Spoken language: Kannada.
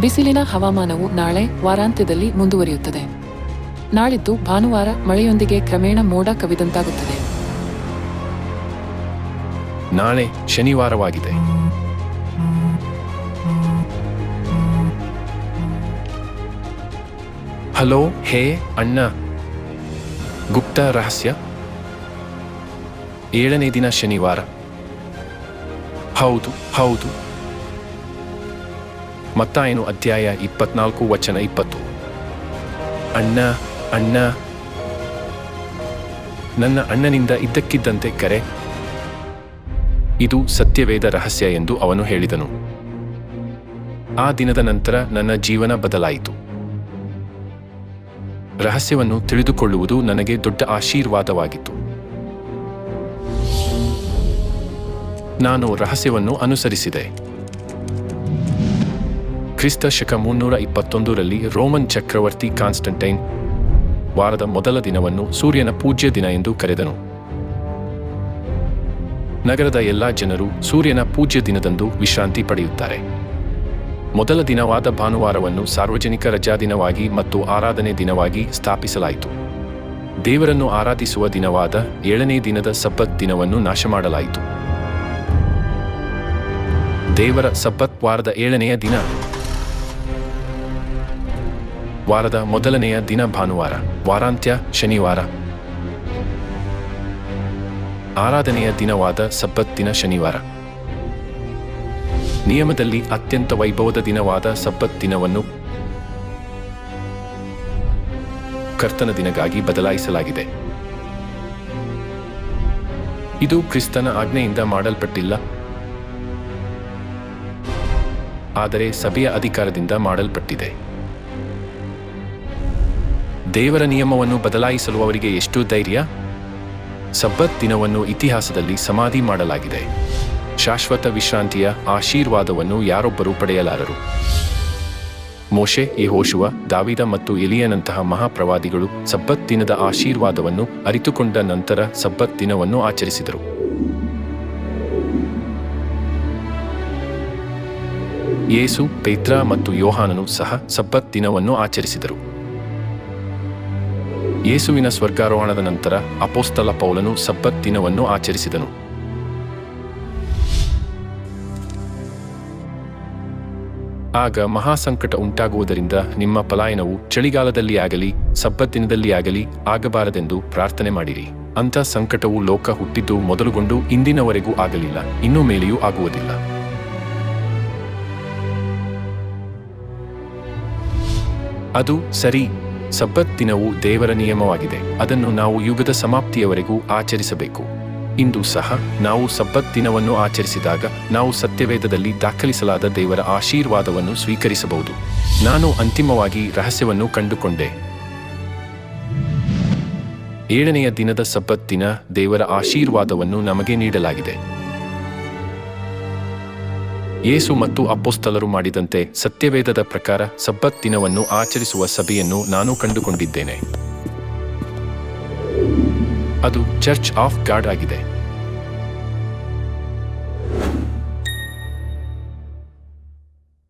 ಬಿಸಿಲಿನ ಹವಾಮಾನವು ನಾಳೆ ವಾರಾಂತ್ಯದಲ್ಲಿ ಮುಂದುವರಿಯುತ್ತದೆ. ನಾಳಿದ್ದು ಭಾನುವಾರ ಮಳೆಯೊಂದಿಗೆ ಕ್ರಮೇಣ ಮೋಡ ಕವಿದಂತಾಗುತ್ತದೆ. ನಾಳೆ ಶನಿವಾರವಾಗಿದೆ. ಹಲೋ, ಹೇ, ಅಣ್ಣ. ಗುಪ್ತ ರಹಸ್ಯ. ಏಳನೇ ದಿನ ಶನಿವಾರ. ಹೌದು ಹೌದು. ಮತ್ತಾಯನು ಅಧ್ಯಾಯ ಇಪ್ಪತ್ನಾಲ್ಕು, ವಚನ ಇಪ್ಪತ್ತು. ಅಣ್ಣ ಅಣ್ಣ, ನನ್ನ ಅಣ್ಣನಿಂದ ಇದ್ದಕ್ಕಿದ್ದಂತೆ ಕರೆ. ಇದು ಸತ್ಯವೇದ ರಹಸ್ಯ ಎಂದು ಅವನು ಹೇಳಿದನು. ಆ ದಿನದ ನಂತರ ನನ್ನ ಜೀವನ ಬದಲಾಯಿತು. ರಹಸ್ಯವನ್ನು ತಿಳಿದುಕೊಳ್ಳುವುದು ನನಗೆ ದೊಡ್ಡ ಆಶೀರ್ವಾದವಾಗಿತ್ತು. ನಾನು ರಹಸ್ಯವನ್ನು ಅನುಸರಿಸಿದೆ. ಕ್ರಿಸ್ತ ಶಕ ಮುನ್ನೂರ ಇಪ್ಪತ್ತೊಂದರಲ್ಲಿ ರೋಮನ್ ಚಕ್ರವರ್ತಿ ಕಾನ್ಸ್ಟಂಟೈನ್ ವಾರದ ಮೊದಲ ದಿನವನ್ನು ಸೂರ್ಯನ ಪೂಜ್ಯ ದಿನ ಎಂದು ಕರೆದನು. ನಗರದ ಎಲ್ಲಾ ಜನರು ಸೂರ್ಯನ ಪೂಜ್ಯ ದಿನದಂದು ವಿಶ್ರಾಂತಿ ಪಡೆಯುತ್ತಾರೆ. ಮೊದಲ ದಿನವಾದ ಭಾನುವಾರವನ್ನು ಸಾರ್ವಜನಿಕ ರಜಾದಿನವಾಗಿ ಮತ್ತು ಆರಾಧನೆ ದಿನವಾಗಿ ಸ್ಥಾಪಿಸಲಾಯಿತು. ದೇವರನ್ನು ಆರಾಧಿಸುವ ದಿನವಾದ ಏಳನೇ ದಿನದ ಸಬ್ಬತ್ ದಿನವನ್ನು ನಾಶ ಮಾಡಲಾಯಿತು ದೇವರ ಸಬ್ಬತ್ ವಾರದ ಏಳನೆಯ ದಿನ ವಾರದ ಮೊದಲನೆಯ ದಿನ ಭಾನುವಾರ, ವಾರಾಂತ್ಯ ಶನಿವಾರ. ಆರಾಧನೆಯ ದಿನವಾದ ಸಬ್ಬತ್ ದಿನ ಶನಿವಾರ. ನಿಯಮದಲ್ಲಿ ಅತ್ಯಂತ ವೈಭವದ ದಿನವಾದ ಸಬ್ಬತ್ ಕರ್ತನ ದಿನಗಾಗಿ ಬದಲಾಯಿಸಲಾಗಿದೆ. ಇದು ಕ್ರಿಸ್ತನ ಆಜ್ಞೆಯಿಂದ ಮಾಡಲ್ಪಟ್ಟಿಲ್ಲ. ಆದರೆ ಸಭೆಯ ಅಧಿಕಾರದಿಂದ ಮಾಡಲ್ಪಟ್ಟಿದೆ. ದೇವರ ನಿಯಮವನ್ನು ಬದಲಾಯಿಸಲು ಅವರಿಗೆ ಎಷ್ಟು ಧೈರ್ಯ? ಸಬ್ಬತ್ ದಿನವನ್ನು ಇತಿಹಾಸದಲ್ಲಿ ಸಮಾಧಿ ಮಾಡಲಾಗಿದೆ. ಶಾಶ್ವತ ವಿಶ್ರಾಂತಿಯ ಆಶೀರ್ವಾದವನ್ನು ಯಾರೊಬ್ಬರೂ ಪಡೆಯಲಾರರು. ಮೋಶೆ, ಯೆಹೋಶುವ, ದಾವಿದ ಮತ್ತು ಎಲಿಯನಂತಹ ಮಹಾಪ್ರವಾದಿಗಳು ಸಬ್ಬತ್ ದಿನದ ಆಶೀರ್ವಾದವನ್ನು ಅರಿತುಕೊಂಡ ನಂತರ ಸಬ್ಬತ್ ದಿನವನ್ನು ಆಚರಿಸಿದರು. ಯೇಸು, ಪೇತ್ರ ಮತ್ತು ಯೋಹಾನನು ಸಹ ಸಬ್ಬತ್ ದಿನವನ್ನು ಆಚರಿಸಿದರು. ಯೇಸುವಿನ ಸ್ವರ್ಗಾರೋಹಣದ ನಂತರ ಅಪೋಸ್ತಲ ಪೌಲನು ಸಬ್ಬತ್ ದಿನವನ್ನು ಆಚರಿಸಿದನು. ಆಗ ಮಹಾಸಂಕಟ ಉಂಟಾಗುವುದರಿಂದ ನಿಮ್ಮ ಪಲಾಯನವು ಚಳಿಗಾಲದಲ್ಲಿ ಆಗಲಿ, ಸಬ್ಬತ್ ದಿನದಲ್ಲಿ ಆಗಲಿ ಆಗಬಾರದೆಂದು ಪ್ರಾರ್ಥನೆ ಮಾಡಿರಿ. ಅಂಥ ಸಂಕಟವು ಲೋಕ ಹುಟ್ಟಿದ್ದು ಮೊದಲುಗೊಂಡು ಇಂದಿನವರೆಗೂ ಆಗಲಿಲ್ಲ, ಇನ್ನು ಮೇಲೆಯೂ ಆಗುವುದಿಲ್ಲ. ಅದು ಸರಿ. ಸಬ್ಬತ್ ದಿನವು ದೇವರ ನಿಯಮವಾಗಿದೆ. ಅದನ್ನು ನಾವು ಯುಗದ ಸಮಾಪ್ತಿಯವರೆಗೂ ಆಚರಿಸಬೇಕು. ಇಂದು ಸಹ ನಾವು ಸಬ್ಬತ್ ದಿನವನ್ನು ಆಚರಿಸಿದಾಗ ನಾವು ಸತ್ಯವೇದದಲ್ಲಿ ದಾಖಲಿಸಲಾದ ದೇವರ ಆಶೀರ್ವಾದವನ್ನು ಸ್ವೀಕರಿಸಬಹುದು. ನಾನು ಅಂತಿಮವಾಗಿ ರಹಸ್ಯವನ್ನು ಕಂಡುಕೊಂಡೆ. ಏಳನೆಯ ದಿನದ ಸಬ್ಬತ್ ದಿನ ದೇವರ ಆಶೀರ್ವಾದವನ್ನು ನಮಗೆ ನೀಡಲಾಗಿದೆ. ಯೇಸು ಮತ್ತು ಅಪ್ಪೋಸ್ತಲರು ಮಾಡಿದಂತೆ ಸತ್ಯವೇದದ ಪ್ರಕಾರ ಸಬ್ಬತ್ ದಿನವನ್ನು ಆಚರಿಸುವ ಸಭೆಯನ್ನು ನಾನು ಕಂಡುಕೊಂಡಿದ್ದೇನೆ. ಅದು ಚರ್ಚ್ ಆಫ್ ಗಾಡ್ ಆಗಿದೆ.